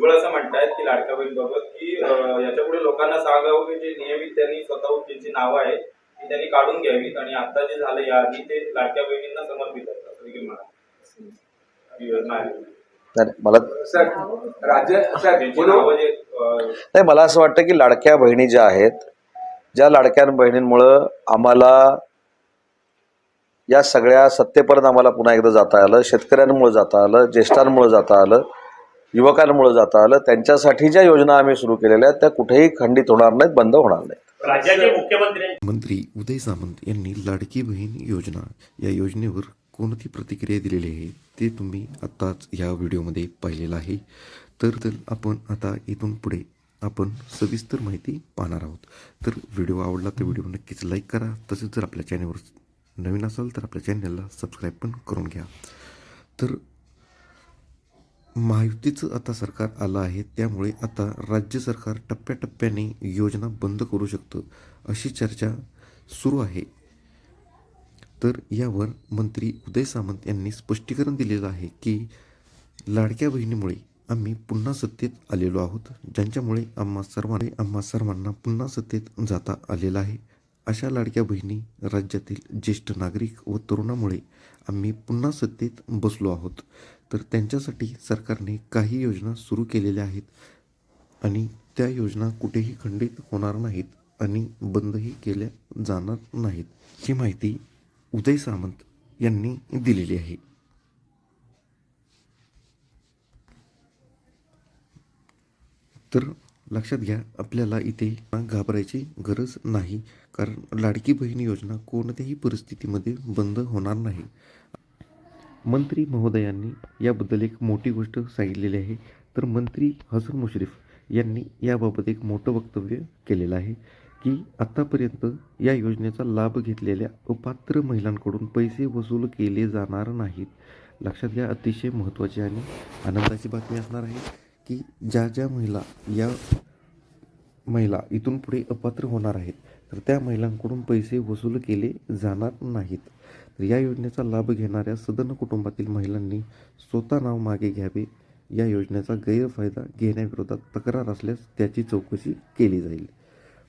भुजबळ असं म्हणतायत की लाडक्या बहिणीबाबत की अं, याच्यापुढे लोकांना सांगावं की जे नियमित त्यांनी स्वतःहून त्यांची नावं आहेत ती त्यांनी काढून घ्यावीत आणि आता जे झालं याआधी ते लाडक्या बहिणींना समर्पित आहेत असं देखील मला अं, नाही मला असं वाटतं की लाडक्या बहिणी ज्या आहेत ज्या लाडक्या बहिणींमुळं आम्हाला या सगळ्या सत्तेपर्यंत आम्हाला पुन्हा एकदा जाता आलं शेतकऱ्यांमुळे जाता आलं ज्येष्ठांमुळे जाता आलं युवकांमुळे जाता आलं. त्यांच्यासाठी ज्या योजना आम्ही सुरू केलेल्या आहेत त्या कुठेही खंडित होणार नाहीत बंद होणार नाहीत. राज्याचे मुख्यमंत्री मंत्री उदय सामंत यांनी लाडकी बहीण योजना या योजनेवर कोणती प्रतिक्रिया दिलेली आहे ते तुम्ही आत्ताच ह्या व्हिडिओमध्ये पाहिलेलं आहे. तर तर आपण आता इथून पुढे आपण सविस्तर माहिती पाहणार आहोत. तर व्हिडिओ आवडला तर व्हिडिओ नक्कीच लाईक करा. तसेच जर आपल्या चॅनलवर नवीन असाल तर आपल्या चॅनलला सबस्क्राईब पण करून घ्या. तर महायुतीचं आता सरकार आलं आहे त्यामुळे आता राज्य सरकार टप्प्याटप्प्याने योजना बंद करू शकतं अशी चर्चा सुरू आहे. तर यावर मंत्री उदय सामंत यांनी स्पष्टीकरण दिलेलं आहे की लाडक्या बहिणीमुळे आम्ही पुन्हा सत्तेत आलेलो आहोत ज्यांच्यामुळे आम्हा सर्वांनी आम्हा सर्वांना पुन्हा सत्तेत जाता आलेलं आहे. अशा लाडक्या बहिणी राज्यातील ज्येष्ठ नागरिक व तरुणामुळे आम्ही पुन्हा सत्तेत बसलो आहोत. तर त्यांच्यासाठी सरकारने काही योजना सुरू केलेल्या आहेत. आणि त्या योजना कुठेही खंडित होणार नाहीत आणि बंदही केल्या जाणार नाहीत ही माहिती उदय सामंत यांनी दिलेली आहे. तर लक्षात घ्या आपल्याला इथे घाबरायची गरज नाही कारण लाडकी बहीण योजना कोणत्याही परिस्थितीमध्ये बंद होणार नाही. मंत्री महोदयांनी याबद्दल एक मोठी गोष्ट सांगितलेली आहे. तर मंत्री हसन मुश्रीफ यांनी याबाबत एक मोठं वक्तव्य केलेलं आहे की आत्तापर्यंत या योजनेचा लाभ घेतलेल्या अपात्र महिलांकडून पैसे वसूल केले जाणार नाहीत. लक्षात घ्या अतिशय महत्त्वाची आणि आनंदाची बातमी असणार आहे की ज्या ज्या महिला या महिला इथून पुढे अपात्र होणार आहेत तर त्या महिलांकडून पैसे वसूल केले जाणार नाहीत. या योजनेचा लाभ घेणाऱ्या सदन कुटुंबातील महिलांनी स्वतः नाव मागे घ्यावे. या योजनेचा गैरफायदा घेण्याविरोधात तक्रार असल्यास त्याची चौकशी केली जाईल.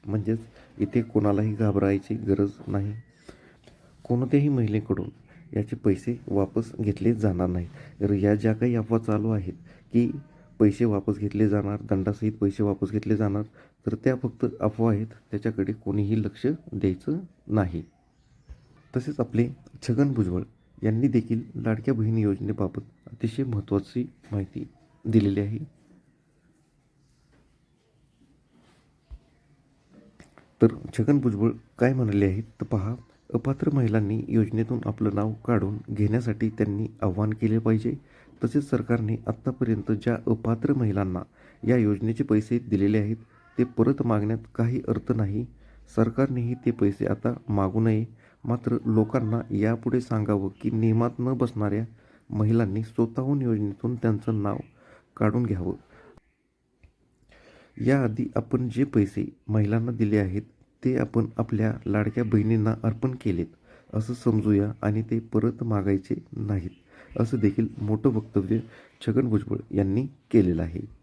म्हणजेच इथे कोणालाही घाबरायची गरज नाही. कोणत्याही महिलेकडून याचे पैसे वापस घेतले जाणार नाही. तर या ज्या काही अफवा चालू आहेत की पैसे वापस घेतले जाणार दंडासहित पैसे वापस घेतले जाणार तर त्या फक्त अफवा आहेत. त्याच्याकडे कोणीही लक्ष द्यायचं नाही. तसेच आपले छगन भुजबळ यांनी देखील लाडक्या बहिणी योजनेबाबत अतिशय महत्त्वाची माहिती दिलेली आहे. तर छगन भुजबळ काय म्हणाले आहेत तर पहा अपात्र महिलांनी योजनेतून आपलं नाव काढून घेण्यासाठी त्यांनी आव्हान केले पाहिजे. तसेच सरकारने आत्तापर्यंत ज्या अपात्र महिलांना या योजनेचे पैसे दिलेले आहेत ते परत मागण्यात काही अर्थ नाही. सरकारनेही ते पैसे आता मागू नये. मात्र लोकांना यापुढे सांगावं की नियमात न बसणाऱ्या महिलांनी स्वतःहून योजनेतून त्यांचं नाव काढून घ्यावं. याआधी आपण जे पैसे महिलांना दिले आहेत ते आपण आपल्या लाडक्या बहिणींना अर्पण केलेत असं समजूया आणि ते परत मागायचे नाहीत असं देखील मोठं वक्तव्य छगन भुजबळ यांनी केलेलं आहे.